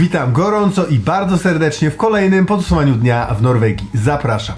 Witam gorąco i bardzo serdecznie w kolejnym podsumowaniu dnia w Norwegii. Zapraszam.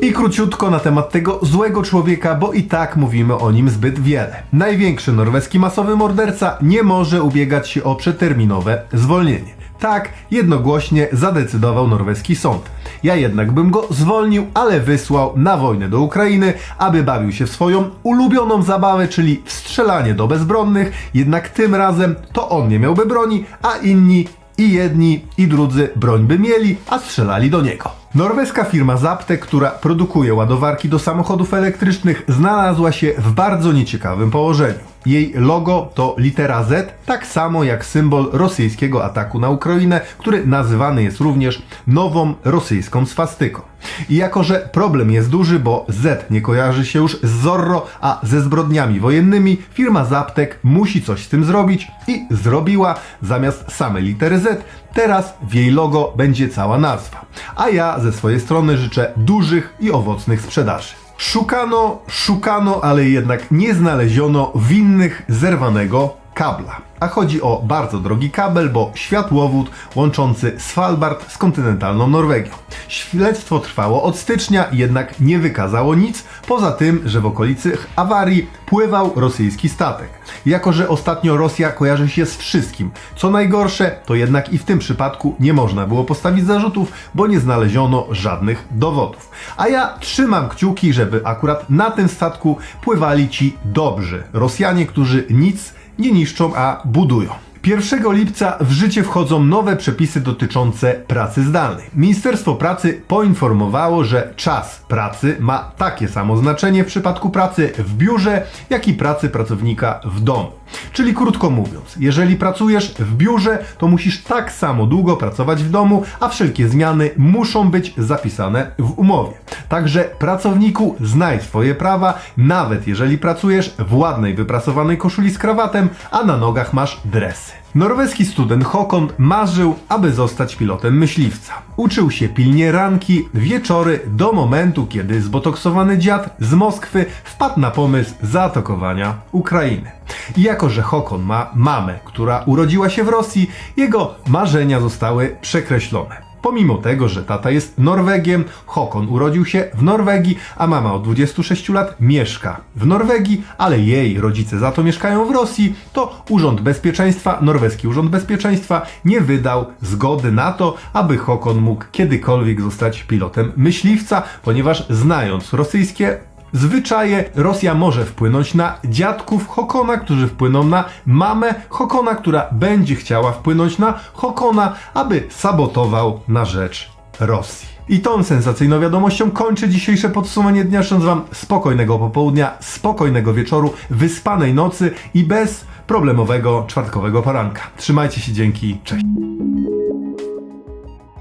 I króciutko na temat tego złego człowieka, bo i tak mówimy o nim zbyt wiele. Największy norweski masowy morderca nie może ubiegać się o przeterminowe zwolnienie. Tak jednogłośnie zadecydował norweski sąd. Ja jednak bym go zwolnił, ale wysłał na wojnę do Ukrainy, aby bawił się w swoją ulubioną zabawę, czyli strzelanie do bezbronnych, jednak tym razem to on nie miałby broni, a inni i jedni i drudzy broń by mieli, a strzelali do niego. Norweska firma Zapte, która produkuje ładowarki do samochodów elektrycznych, znalazła się w bardzo nieciekawym położeniu. Jej logo to litera Z, tak samo jak symbol rosyjskiego ataku na Ukrainę, który nazywany jest również nową rosyjską swastyką. I jako, że problem jest duży, bo Z nie kojarzy się już z Zorro, a ze zbrodniami wojennymi, firma Zaptek musi coś z tym zrobić i zrobiła zamiast samej litery Z, teraz w jej logo będzie cała nazwa. A ja ze swojej strony życzę dużych i owocnych sprzedaży. Szukano, szukano, ale jednak nie znaleziono winnych zerwanego kabla. A chodzi o bardzo drogi kabel, bo światłowód łączący Svalbard z kontynentalną Norwegią. Śledztwo trwało od stycznia, jednak nie wykazało nic, poza tym, że w okolicy awarii pływał rosyjski statek. Jako, że ostatnio Rosja kojarzy się z wszystkim, co najgorsze, to jednak i w tym przypadku nie można było postawić zarzutów, bo nie znaleziono żadnych dowodów. A ja trzymam kciuki, żeby akurat na tym statku pływali ci dobrzy Rosjanie, którzy nic nie niszczą, a budują. 1 lipca w życie wchodzą nowe przepisy dotyczące pracy zdalnej. Ministerstwo Pracy poinformowało, że czas pracy ma takie samo znaczenie w przypadku pracy w biurze, jak i pracy pracownika w domu. Czyli krótko mówiąc, jeżeli pracujesz w biurze, to musisz tak samo długo pracować w domu, a wszelkie zmiany muszą być zapisane w umowie. Także pracowniku znaj swoje prawa, nawet jeżeli pracujesz w ładnej, wyprasowanej koszuli z krawatem, a na nogach masz dresy. Norweski student Håkon marzył, aby zostać pilotem myśliwca. Uczył się pilnie ranki, wieczory, do momentu, kiedy zbotoksowany dziad z Moskwy wpadł na pomysł zaatakowania Ukrainy. I jako, że Håkon ma mamę, która urodziła się w Rosji, jego marzenia zostały przekreślone. Pomimo tego, że tata jest Norwegiem, Håkon urodził się w Norwegii, a mama od 26 lat mieszka w Norwegii, ale jej rodzice za to mieszkają w Rosji, to Urząd Bezpieczeństwa, Norweski Urząd Bezpieczeństwa nie wydał zgody na to, aby Håkon mógł kiedykolwiek zostać pilotem myśliwca, ponieważ znając rosyjskie zwyczaje Rosja może wpłynąć na dziadków Hokona, którzy wpłyną na mamę Hokona, która będzie chciała wpłynąć na Hokona, aby sabotował na rzecz Rosji. I tą sensacyjną wiadomością kończę dzisiejsze podsumowanie dnia, życząc Wam spokojnego popołudnia, spokojnego wieczoru, wyspanej nocy i bez problemowego czwartkowego poranka. Trzymajcie się, dzięki, cześć.